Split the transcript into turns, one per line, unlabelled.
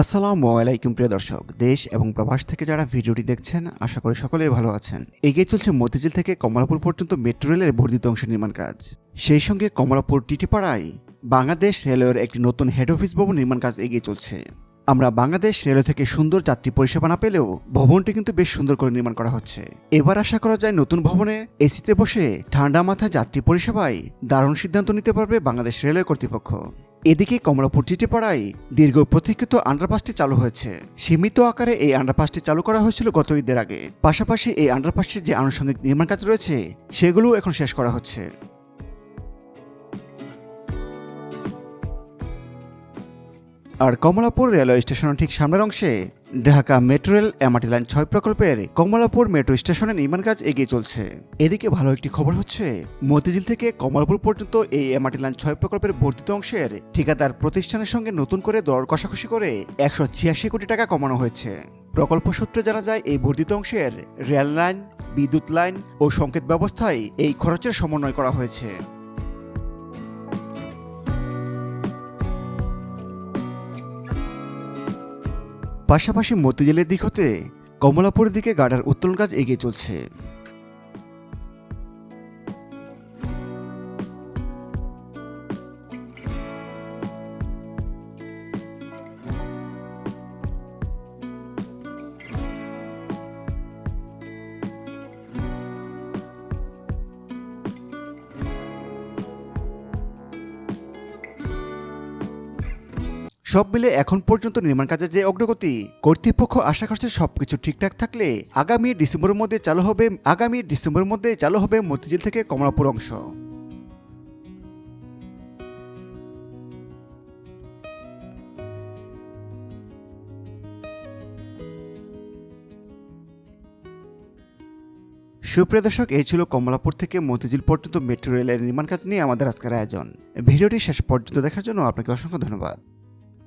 আসসালামু আলাইকুম প্রিয় দর্শক, দেশ এবং প্রবাস থেকে যারা ভিডিওটি দেখছেন, আশা করি সকলেই ভালো আছেন। এগিয়ে চলছে মতিঝিল থেকে কমলাপুর পর্যন্ত মেট্রো রেলের বর্ধিত অংশ নির্মাণ কাজ। সেই সঙ্গে কমলাপুর টিটিপাড়ায় বাংলাদেশ রেলওয়ের একটি নতুন হেড অফিস ভবন নির্মাণ কাজ এগিয়ে চলছে। আমরা বাংলাদেশ রেলওয়ে থেকে সুন্দর যাত্রী পরিষেবা না পেলেও ভবনটি কিন্তু বেশ সুন্দর করে নির্মাণ করা হচ্ছে। এবার আশা করা যায় নতুন ভবনে এসিতে বসে ঠান্ডা মাথায় যাত্রী পরিষেবায় দারুণ সিদ্ধান্ত নিতে পারবে বাংলাদেশ রেলওয়ে কর্তৃপক্ষ। এদিকে কমলাপুর টিটিপাড়ায় দীর্ঘ প্রতীক্ষিত আন্ডারপাসটি চালু হয়েছে। সীমিত আকারে এই আন্ডারপাসটি চালু করা হয়েছিল গত ঈদের আগে। পাশাপাশি এই আন্ডারপাসটির যে আনুষঙ্গিক নির্মাণ কাজ রয়েছে সেগুলো এখন শেষ করা হচ্ছে। আর কমলাপুর রেলওয়ে স্টেশনের ঠিক সামনের অংশে Dhaka metro rail MRT line ছয় প্রকল্পের কমলাপুর মেট্রো স্টেশনের নির্মাণ কাজ এগিয়ে চলছে। এদিকে ভালো একটি খবর হচ্ছে, মতিঝিল থেকে কমলাপুর পর্যন্ত এই এমআরটি লাইন ছয় প্রকল্পের বর্ধিত অংশের ঠিকাদার প্রতিষ্ঠানের সঙ্গে নতুন করে দর কষাকষি করে একশো ছিয়াশি কোটি টাকা কমানো হয়েছে। প্রকল্প সূত্রে জানা যায়, এই বর্ধিত অংশের রেল লাইন, বিদ্যুৎ লাইন ও সংকেত ব্যবস্থায় এই খরচের সমন্বয় করা হয়েছে। পাশাপাশি মতিঝিলের দিক হতে কমলাপুরের দিকে গাডার উত্তোলন কাজ এগিয়ে চলছে। সব মিলে এখন পর্যন্ত নির্মাণ কাজের যে অগ্রগতি, কর্তৃপক্ষ আশা করছে সবকিছু ঠিকঠাক থাকলে আগামী ডিসেম্বরের মধ্যে চালু হবে, আগামী ডিসেম্বরের মধ্যে চালু হবে মতিঝিল থেকে কমলাপুর অংশ। সুপ্রিয় দর্শক, এই ছিল কমলাপুর থেকে মতিঝিল পর্যন্ত মেট্রো রেলের নির্মাণ কাজ নিয়ে আমাদের আজকের আয়োজন। ভিডিওটি শেষ পর্যন্ত দেখার জন্য আপনাকে অসংখ্য ধন্যবাদ।